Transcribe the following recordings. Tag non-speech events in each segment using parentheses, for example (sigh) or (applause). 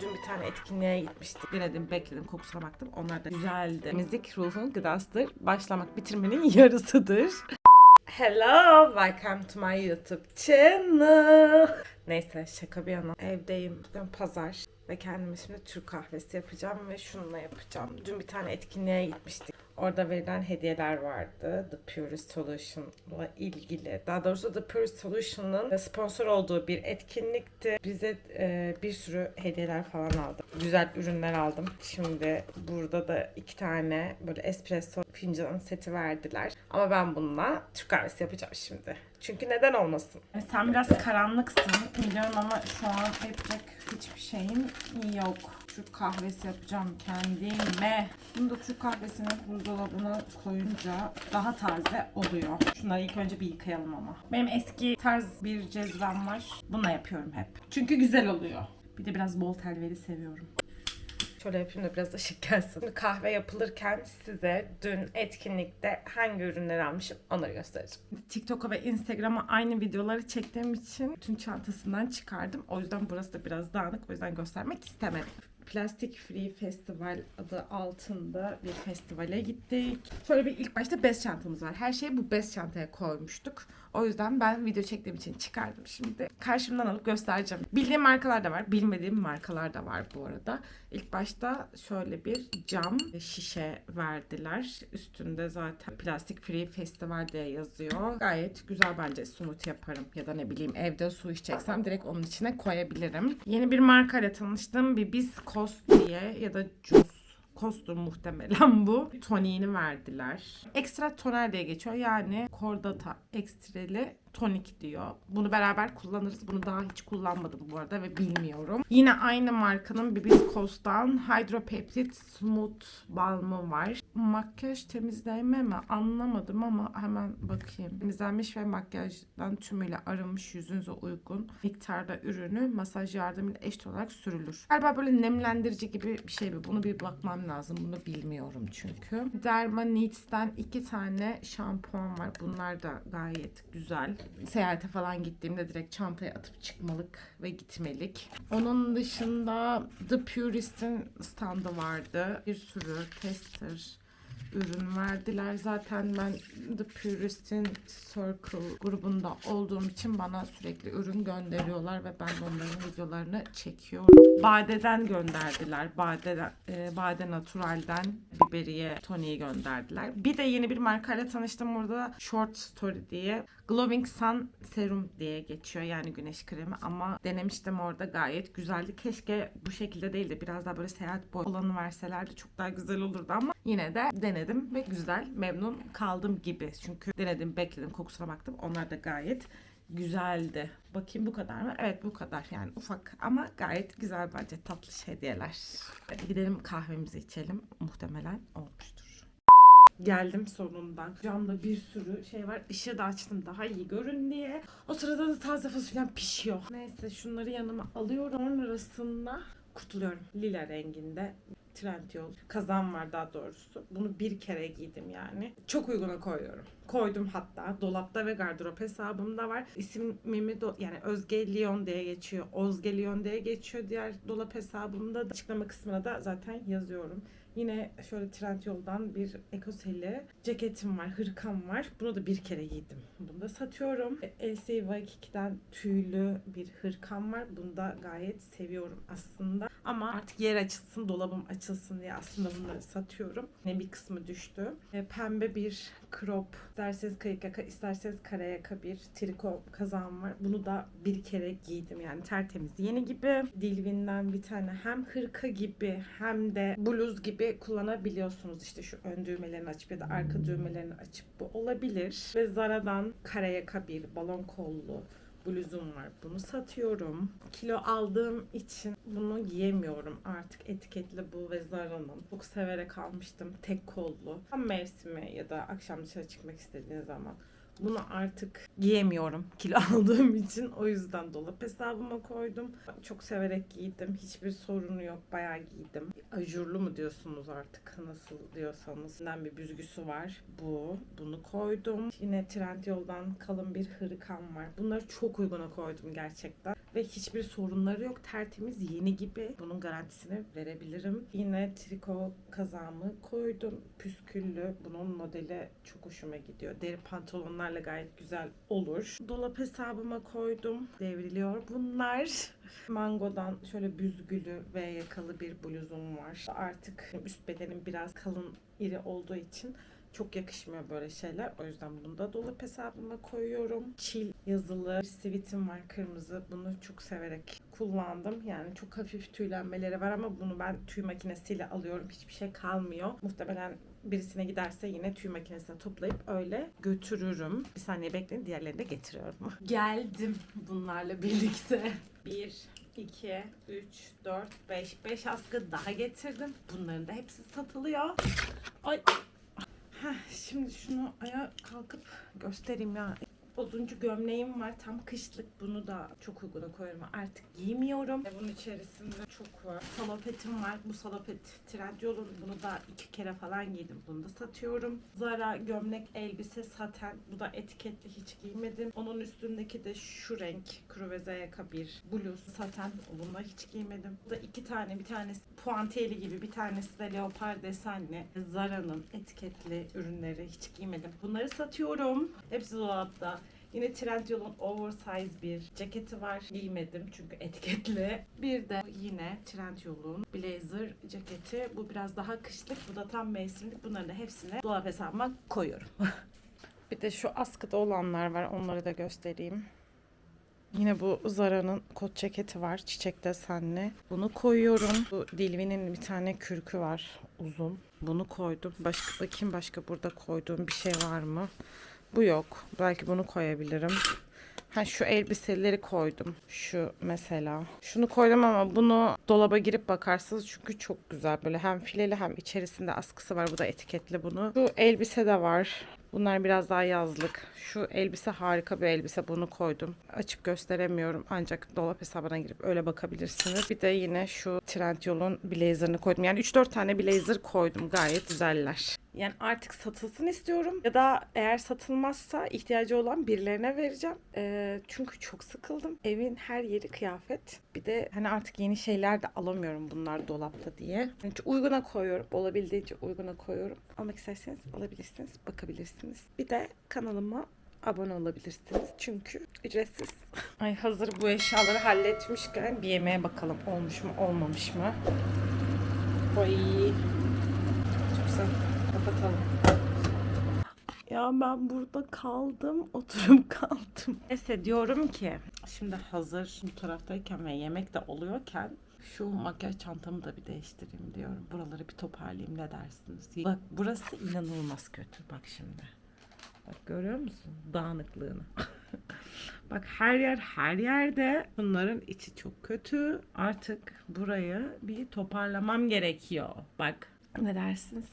Dün bir tane etkinliğe gitmiştik. Denedim, bekledim, kokusuna baktım. Onlar da güzeldi. Müzik ruhun gıdasıdır. Başlamak bitirmenin (laughs) yarısıdır. Hello, welcome to my YouTube channel. Neyse şaka bir yana evdeyim. Bugün pazar ve kendime şimdi Türk kahvesi yapacağım ve şununla yapacağım. Dün bir tane etkinliğe gitmiştik. Orada verilen hediyeler vardı. The Purist Solution'la ilgili. Daha doğrusu The Purist Solution'ın sponsor olduğu bir etkinlikti. Bize e, bir sürü hediyeler falan aldım. Güzel ürünler aldım. Şimdi burada da iki tane böyle espresso fincan seti verdiler. Ama ben bununla Türk kahvesi yapacağım şimdi. Çünkü neden olmasın? Sen biraz karanlıksın biliyorum ama şu an yapacak hiçbir şeyim yok. Türk kahvesi yapacağım kendime. Bunu da Türk kahvesini buzdolabına koyunca daha taze oluyor. Şunları ilk önce bir yıkayalım ama. Benim eski tarz bir cezvem var. Bununla yapıyorum hep. Çünkü güzel oluyor. Bir de biraz bol telveri seviyorum. Şöyle yapayım da biraz ışık gelsin. Kahve yapılırken size dün etkinlikte hangi ürünleri almışım onları göstereceğim. TikTok'a ve Instagram'a aynı videoları çektiğim için bütün çantasından çıkardım. O yüzden burası da biraz dağınık. O yüzden göstermek istemedim. Plastik Free Festival adı altında bir festivale gittik. Şöyle bir ilk başta bez çantamız var. Her şeyi bu bez çantaya koymuştuk. O yüzden ben video çektiğim için çıkardım şimdi. Karşımdan alıp göstereceğim. Bildiğim markalar da var. Bilmediğim markalar da var bu arada. İlk başta şöyle bir cam şişe verdiler. Üstünde zaten Plastik Free Festival diye yazıyor. Gayet güzel bence smoothie yaparım. Ya da ne bileyim evde su içeceksem direkt onun içine koyabilirim. Yeni bir markayla tanıştım. Bir Biskos diye ya da Juice Kostur muhtemelen (laughs) bu. Toniğini verdiler. Ekstra toner diye geçiyor. Yani Kordata ekstreli tonik diyor. Bunu beraber kullanırız. Bunu daha hiç kullanmadım bu arada ve bilmiyorum. Yine aynı markanın Bibiskos'tan Hydropeptid Smooth Balmı var. Makyaj temizleme mi anlamadım ama hemen bakayım. Temizlenmiş ve makyajdan tümüyle arınmış yüzünüze uygun miktarda ürünü masaj yardımıyla eşit olarak sürülür. Galiba böyle nemlendirici gibi bir şey bu. Bunu bir bakmam lazım. Bunu bilmiyorum çünkü. Derma Needs'ten iki tane şampuan var. Bunlar da gayet güzel. Seyahate falan gittiğimde direkt çantaya atıp çıkmalık ve gitmelik. Onun dışında The Purist'in standı vardı. Bir sürü tester ürün verdiler. Zaten ben The Purist'in Circle grubunda olduğum için bana sürekli ürün gönderiyorlar ve ben onların videolarını çekiyorum. Bade'den gönderdiler. Bade'den, e, Bade Natural'den biberiye toniği gönderdiler. Bir de yeni bir markayla tanıştım burada. Short Story diye. Glowing Sun Serum diye geçiyor yani güneş kremi ama denemiştim orada gayet güzeldi. Keşke bu şekilde değil de biraz daha böyle seyahat boy olanı verselerdi çok daha güzel olurdu ama yine de denedim ve güzel memnun kaldım gibi. Çünkü denedim bekledim kokusuna baktım onlar da gayet güzeldi. Bakayım bu kadar mı? Evet bu kadar yani ufak ama gayet güzel bence tatlı hediyeler. Gidelim kahvemizi içelim muhtemelen olmuştur. Geldim sonunda. Camda bir sürü şey var. Işığı da açtım daha iyi görün diye. O sırada da taze fasulye pişiyor. Neyse şunları yanıma alıyorum. Sonrasında kurtuluyorum. Lila renginde Trendyol kazan var daha doğrusu. Bunu bir kere giydim yani. Çok uyguna koyuyorum. Koydum hatta. Dolapta ve gardırop hesabımda var. İsmimi do- yani Özge Lyon diye geçiyor. Ozge Lyon diye geçiyor diğer dolap hesabımda. da. Açıklama kısmına da zaten yazıyorum. Yine şöyle Trendyol'dan bir ekoseli ceketim var, hırkam var. Bunu da bir kere giydim. Bunu da satıyorum. LC Waikiki'den tüylü bir hırkam var. Bunu da gayet seviyorum aslında. Ama artık yer açılsın, dolabım açılsın diye aslında bunları satıyorum. Ne bir kısmı düştü. E, Pembe bir crop, isterseniz kayık yaka, isterseniz kara yaka bir triko kazağım var. Bunu da bir kere giydim yani tertemiz. Yeni gibi Dilvin'den bir tane hem hırka gibi hem de bluz gibi kullanabiliyorsunuz. İşte şu ön düğmelerini açıp ya da arka düğmelerini açıp bu olabilir. Ve Zara'dan kara yaka bir balon kollu bluzum var. Bunu satıyorum. Kilo aldığım için bunu giyemiyorum artık. Etiketli bu ve Zara'nın. Çok severek almıştım. Tek kollu. Tam mevsimi ya da akşam dışarı çıkmak istediğin zaman. Bunu artık giyemiyorum (laughs) kilo aldığım için. O yüzden dolap hesabıma koydum. Çok severek giydim. Hiçbir sorunu yok. Bayağı giydim. Ajurlu mu diyorsunuz artık nasıl diyorsanız. Bundan bir büzgüsü var. Bu. Bunu koydum. Yine Trendyol'dan kalın bir hırkam var. Bunları çok uyguna koydum gerçekten. ve hiçbir sorunları yok. Tertemiz yeni gibi. Bunun garantisini verebilirim. Yine triko kazağımı koydum. Püsküllü. Bunun modeli çok hoşuma gidiyor. Deri pantolonlarla gayet güzel olur. Dolap hesabıma koydum. Devriliyor bunlar. (laughs) Mango'dan şöyle büzgülü ve yakalı bir bluzum var. Artık üst bedenim biraz kalın iri olduğu için çok yakışmıyor böyle şeyler. O yüzden bunu da dolap hesabıma koyuyorum. Çil yazılı bir sivitim var kırmızı. Bunu çok severek kullandım. Yani çok hafif tüylenmeleri var ama bunu ben tüy makinesiyle alıyorum. Hiçbir şey kalmıyor. Muhtemelen birisine giderse yine tüy makinesine toplayıp öyle götürürüm. Bir saniye bekleyin diğerlerini de getiriyorum. (laughs) Geldim bunlarla birlikte. Bir, 2, 3, 4, 5. 5 askı daha getirdim. Bunların da hepsi satılıyor. Ay. Heh, şimdi şunu ayağa kalkıp göstereyim ya. Oduncu gömleğim var tam kışlık bunu da çok uyguna koyuyorum artık giymiyorum. Ve bunun içerisinde çok var. Salopetim var. Bu salopet Trendyol'un bunu da iki kere falan giydim. Bunu da satıyorum. Zara gömlek elbise saten. Bu da etiketli hiç giymedim. Onun üstündeki de şu renk kruveze yaka bir bluz saten. Bunu da hiç giymedim. Bu da iki tane bir tanesi puantiyeli gibi bir tanesi de leopar desenli. Zara'nın etiketli ürünleri hiç giymedim. Bunları satıyorum. Hepsi dolapta. Yine Trendyol'un oversize bir ceketi var. Giymedim çünkü etiketli. Bir de yine Trendyol'un blazer ceketi. Bu biraz daha kışlık. Bu da tam mevsimlik. Bunların da hepsini dolap hesabıma koyuyorum. (laughs) bir de şu askıda olanlar var. Onları da göstereyim. Yine bu Zara'nın kot ceketi var. Çiçek desenli. Bunu koyuyorum. Bu Dilvi'nin bir tane kürkü var. Uzun. Bunu koydum. Başka bakayım başka burada koyduğum bir şey var mı? Bu yok. Belki bunu koyabilirim. Ha şu elbiseleri koydum. Şu mesela. Şunu koydum ama bunu dolaba girip bakarsınız çünkü çok güzel. Böyle hem fileli hem içerisinde askısı var. Bu da etiketli bunu. Şu elbise de var. Bunlar biraz daha yazlık. Şu elbise harika bir elbise. Bunu koydum. Açıp gösteremiyorum. Ancak dolap hesabına girip öyle bakabilirsiniz. Bir de yine şu Trendyol'un blazerını koydum. Yani 3-4 tane blazer koydum. Gayet güzeller. Yani artık satılsın istiyorum. Ya da eğer satılmazsa ihtiyacı olan birilerine vereceğim. Ee, çünkü çok sıkıldım. Evin her yeri kıyafet. Bir de hani artık yeni şeyler de alamıyorum bunlar dolapta diye. Yani uyguna koyuyorum. Olabildiğince uyguna koyuyorum. Almak isterseniz alabilirsiniz. Bakabilirsiniz. Bir de kanalıma abone olabilirsiniz. Çünkü ücretsiz. Ay hazır bu eşyaları halletmişken bir yemeğe bakalım. Olmuş mu olmamış mı? Ay. Çok güzel. Kapatalım. Ya ben burada kaldım, (laughs) oturup kaldım. Neyse diyorum ki şimdi hazır bu taraftayken ve yemek de oluyorken şu makyaj çantamı da bir değiştireyim diyorum. Buraları bir toparlayayım ne dersiniz? Bak burası inanılmaz kötü bak şimdi. Bak görüyor musun dağınıklığını? (laughs) Bak her yer her yerde. Bunların içi çok kötü. Artık burayı bir toparlamam gerekiyor. Bak ne dersiniz?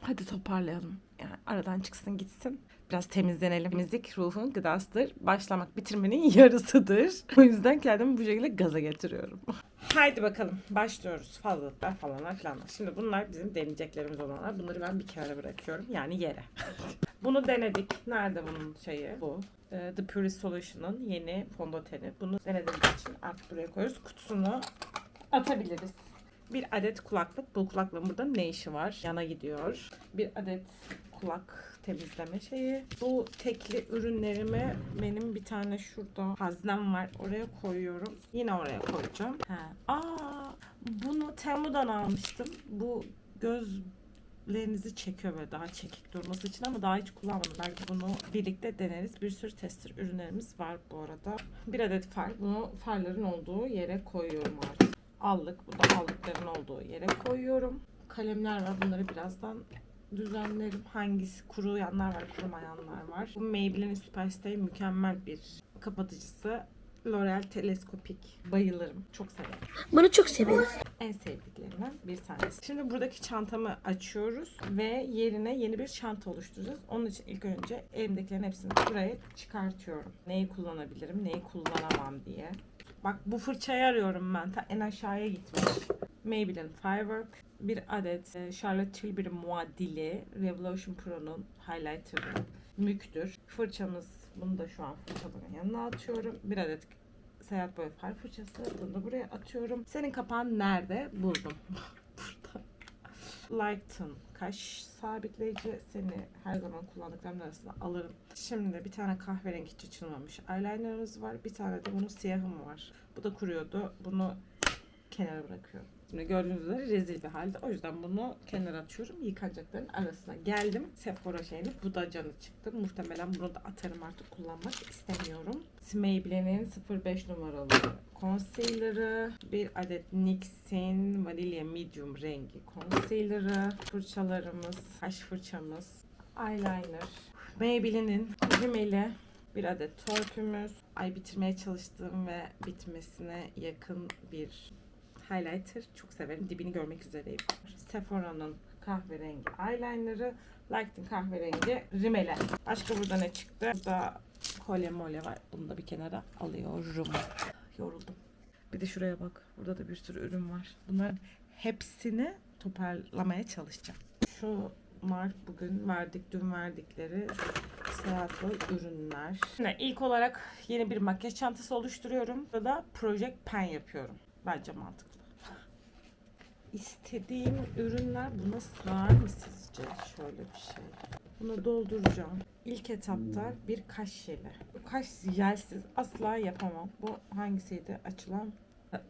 Hadi toparlayalım. Yani aradan çıksın gitsin. Biraz temizlenelim. Temizlik ruhun gıdasıdır. Başlamak bitirmenin (laughs) yarısıdır. O yüzden kendimi bu şekilde gaza getiriyorum. Haydi bakalım başlıyoruz. Fazlalıklar falanlar filanlar. Şimdi bunlar bizim deneyeceklerimiz olanlar. Bunları ben bir kenara bırakıyorum. Yani yere. (laughs) Bunu denedik. Nerede bunun şeyi? Bu. Ee, The Purist Solution'ın yeni fondöteni. Bunu denediğimiz için artık buraya koyuyoruz. Kutusunu atabiliriz. Bir adet kulaklık. Bu kulaklığın burada ne işi var? Yana gidiyor. Bir adet kulak temizleme şeyi. Bu tekli ürünlerimi benim bir tane şurada haznem var. Oraya koyuyorum. Yine oraya koyacağım. He. Aa, bunu Temu'dan almıştım. Bu gözlerinizi çekiyor böyle daha çekik durması için ama daha hiç kullanmadım. Belki bunu birlikte deneriz. Bir sürü tester ürünlerimiz var bu arada. Bir adet far. Bunu farların olduğu yere koyuyorum artık allık. Bu da allıkların olduğu yere koyuyorum. Kalemler var. Bunları birazdan düzenlerim. Hangisi kuruyanlar var, kurumayanlar var. Bu Maybelline Superstay mükemmel bir kapatıcısı. L'Oreal Teleskopik. Bayılırım. Çok severim. Bunu çok severim. En sevdiklerimden bir tanesi. Şimdi buradaki çantamı açıyoruz ve yerine yeni bir çanta oluşturacağız. Onun için ilk önce elimdekilerin hepsini buraya çıkartıyorum. Neyi kullanabilirim, neyi kullanamam diye. Bak bu fırçayı arıyorum ben. Ta en aşağıya gitmiş. Maybelline Firework. Bir adet e, Charlotte Tilbury muadili Revolution Pro'nun highlighter'ı. Müktür. Fırçamız bunu da şu an fırçamın yanına atıyorum. Bir adet seyahat boyu far fırçası. Bunu da buraya atıyorum. Senin kapağın nerede? Buldum. (laughs) Lighten kaş sabitleyici seni her zaman kullandıklarım arasında alırım. Şimdi bir tane kahverengi hiç eyelinerımız var. Bir tane de bunun siyahım var. Bu da kuruyordu. Bunu kenara bırakıyorum. Şimdi gördüğünüz üzere rezil bir halde. O yüzden bunu kenara atıyorum. Yıkanacakların arasına geldim. Sephora şeyini. Bu da canı çıktı. Muhtemelen bunu da atarım artık kullanmak istemiyorum. Maybelline'in 05 numaralı concealer'ı. Bir adet NYX'in Vanilla Medium rengi concealer'ı. Fırçalarımız, kaş fırçamız, eyeliner. Maybelline'in rimeli. Bir adet törpümüz. Ay bitirmeye çalıştığım ve bitmesine yakın bir highlighter. Çok severim. Dibini görmek üzereyim. Sephora'nın kahverengi eyeliner'ı. Lighting kahverengi rimeli. Başka burada ne çıktı? Burada kolye molye var. Bunu da bir kenara alıyorum. Yoruldum. Bir de şuraya bak. Burada da bir sürü ürün var. Bunların hepsini toparlamaya çalışacağım. Şu Mart bugün verdik, dün verdikleri boyu ürünler. Şimdi ilk olarak yeni bir makyaj çantası oluşturuyorum. Burada Project Pen yapıyorum. Bence mantıklı. İstediğim ürünler buna sığar mı sizce? Şöyle bir şey. Bunu dolduracağım. İlk etapta bir kaş jeli. Bu kaş jelsiz asla yapamam. Bu hangisiydi açılan?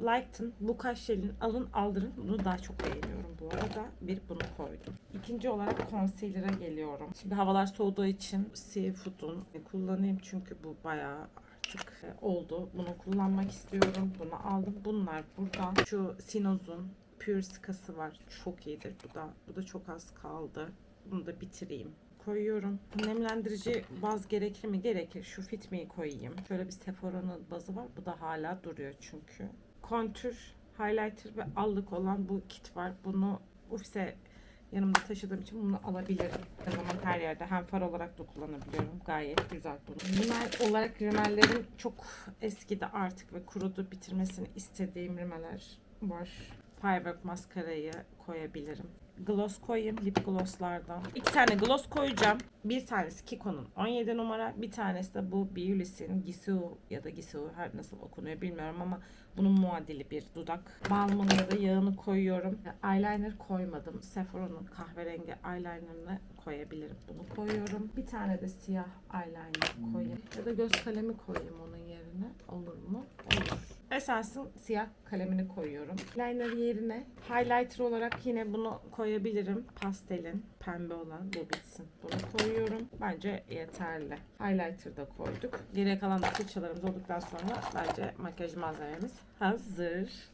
Lighten bu kaş jelini alın aldırın. Bunu daha çok beğeniyorum bu arada. Bir bunu koydum. İkinci olarak concealer'a geliyorum. Şimdi havalar soğuduğu için Seafood'un kullanayım çünkü bu bayağı artık e, oldu. Bunu kullanmak istiyorum. Bunu aldım. Bunlar buradan. Şu Sinoz'un Pure Sıkası var. Çok iyidir bu da. Bu da çok az kaldı. Bunu da bitireyim koyuyorum. Nemlendirici baz gerekir mi? Gerekir. Şu Fit Me'yi koyayım. Şöyle bir Sephora'nın bazı var. Bu da hala duruyor çünkü. Kontür, highlighter ve allık olan bu kit var. Bunu ofise yanımda taşıdığım için bunu alabilirim. O zaman her yerde hem far olarak da kullanabiliyorum. Gayet güzel bunu. Rimel olarak rimellerim çok eskidi artık ve kurudu. Bitirmesini istediğim rimeller var. Firework maskarayı koyabilirim. Gloss koyayım lip glosslardan. İki tane gloss koyacağım. Bir tanesi Kiko'nun 17 numara. Bir tanesi de bu Beulis'in Gisou ya da Gisou her nasıl okunuyor bilmiyorum ama bunun muadili bir dudak. Balmını ya da yağını koyuyorum. Eyeliner koymadım. Sephora'nın kahverengi eyelinerını koyabilirim. Bunu koyuyorum. Bir tane de siyah eyeliner koyayım. Ya da göz kalemi koyayım onun yerine. Olur mu? Olur. Esansın siyah kalemini koyuyorum. Liner yerine highlighter olarak yine bunu koyabilirim. Pastelin pembe olan bu bitsin. Bunu koyuyorum. Bence yeterli. Highlighter da koyduk. Geriye kalan fırçalarımız olduktan sonra bence makyaj malzememiz hazır.